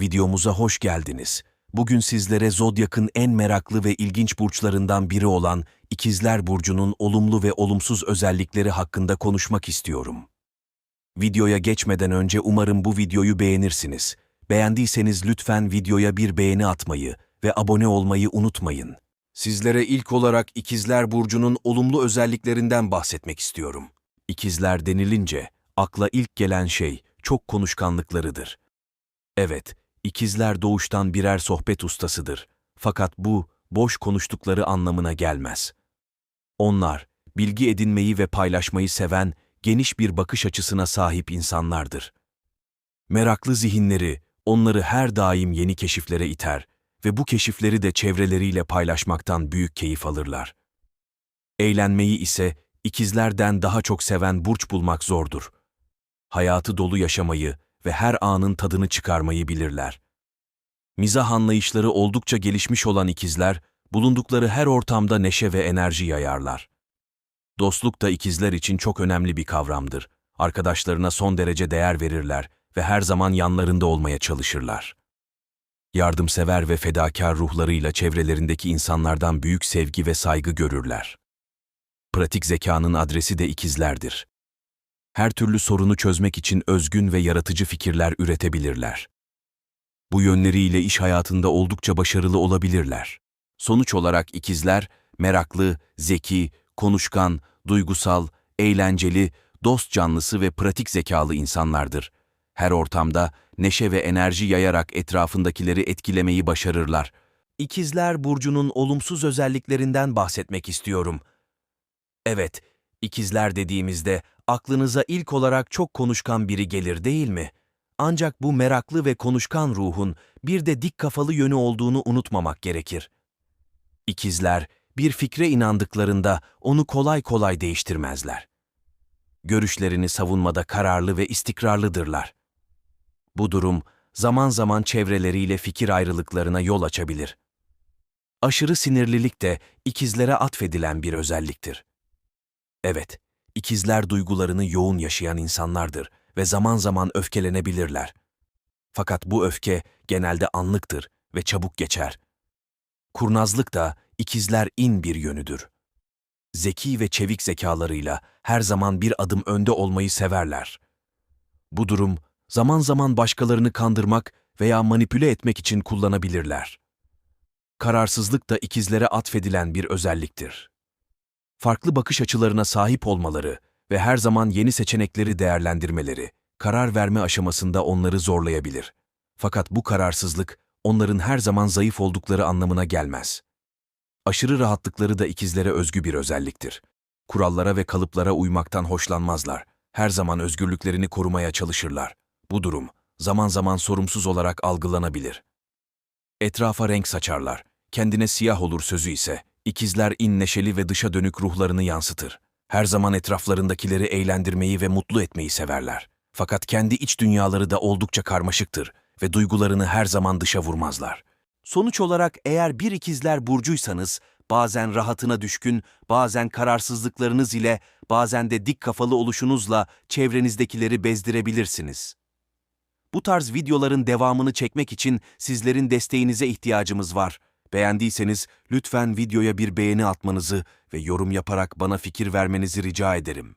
Videomuza hoş geldiniz. Bugün sizlere Zodyak'ın en meraklı ve ilginç burçlarından biri olan İkizler Burcu'nun olumlu ve olumsuz özellikleri hakkında konuşmak istiyorum. Videoya geçmeden önce umarım bu videoyu beğenirsiniz. Beğendiyseniz lütfen videoya bir beğeni atmayı ve abone olmayı unutmayın. Sizlere ilk olarak İkizler Burcu'nun olumlu özelliklerinden bahsetmek istiyorum. İkizler denilince akla ilk gelen şey çok konuşkanlıklarıdır. Evet, ikizler doğuştan birer sohbet ustasıdır. Fakat bu, boş konuştukları anlamına gelmez. Onlar, bilgi edinmeyi ve paylaşmayı seven, geniş bir bakış açısına sahip insanlardır. Meraklı zihinleri, onları her daim yeni keşiflere iter ve bu keşifleri de çevreleriyle paylaşmaktan büyük keyif alırlar. Eğlenmeyi ise ikizlerden daha çok seven burç bulmak zordur. Hayatı dolu yaşamayı ve her anın tadını çıkarmayı bilirler. Mizah anlayışları oldukça gelişmiş olan ikizler, bulundukları her ortamda neşe ve enerji yayarlar. Dostluk da ikizler için çok önemli bir kavramdır. Arkadaşlarına son derece değer verirler ve her zaman yanlarında olmaya çalışırlar. Yardımsever ve fedakar ruhlarıyla çevrelerindeki insanlardan büyük sevgi ve saygı görürler. Pratik zekanın adresi de ikizlerdir. Her türlü sorunu çözmek için özgün ve yaratıcı fikirler üretebilirler. Bu yönleriyle iş hayatında oldukça başarılı olabilirler. Sonuç olarak ikizler, meraklı, zeki, konuşkan, duygusal, eğlenceli, dost canlısı ve pratik zekalı insanlardır. Her ortamda neşe ve enerji yayarak etrafındakileri etkilemeyi başarırlar. İkizler Burcu'nun olumsuz özelliklerinden bahsetmek istiyorum. Evet, ikizler dediğimizde aklınıza ilk olarak çok konuşkan biri gelir değil mi? Ancak bu meraklı ve konuşkan ruhun bir de dik kafalı yönü olduğunu unutmamak gerekir. İkizler, bir fikre inandıklarında onu kolay kolay değiştirmezler. Görüşlerini savunmada kararlı ve istikrarlıdırlar. Bu durum, zaman zaman çevreleriyle fikir ayrılıklarına yol açabilir. Aşırı sinirlilik de ikizlere atfedilen bir özelliktir. Evet, ikizler duygularını yoğun yaşayan insanlardır ve zaman zaman öfkelenebilirler. Fakat bu öfke genelde anlıktır ve çabuk geçer. Kurnazlık da ikizler in bir yönüdür. Zeki ve çevik zekalarıyla her zaman bir adım önde olmayı severler. Bu durum zaman zaman başkalarını kandırmak veya manipüle etmek için kullanabilirler. Kararsızlık da ikizlere atfedilen bir özelliktir. Farklı bakış açılarına sahip olmaları ve her zaman yeni seçenekleri değerlendirmeleri, karar verme aşamasında onları zorlayabilir. Fakat bu kararsızlık onların her zaman zayıf oldukları anlamına gelmez. Aşırı rahatlıkları da ikizlere özgü bir özelliktir. Kurallara ve kalıplara uymaktan hoşlanmazlar. Her zaman özgürlüklerini korumaya çalışırlar. Bu durum zaman zaman sorumsuz olarak algılanabilir. Etrafa renk saçarlar. Kendine siyah olur sözü ise ikizler in neşeli ve dışa dönük ruhlarını yansıtır. Her zaman etraflarındakileri eğlendirmeyi ve mutlu etmeyi severler. Fakat kendi iç dünyaları da oldukça karmaşıktır ve duygularını her zaman dışa vurmazlar. Sonuç olarak eğer bir ikizler burcuysanız, bazen rahatına düşkün, bazen kararsızlıklarınız ile, bazen de dik kafalı oluşunuzla çevrenizdekileri bezdirebilirsiniz. Bu tarz videoların devamını çekmek için sizlerin desteğinize ihtiyacımız var. Beğendiyseniz lütfen videoya bir beğeni atmanızı ve yorum yaparak bana fikir vermenizi rica ederim.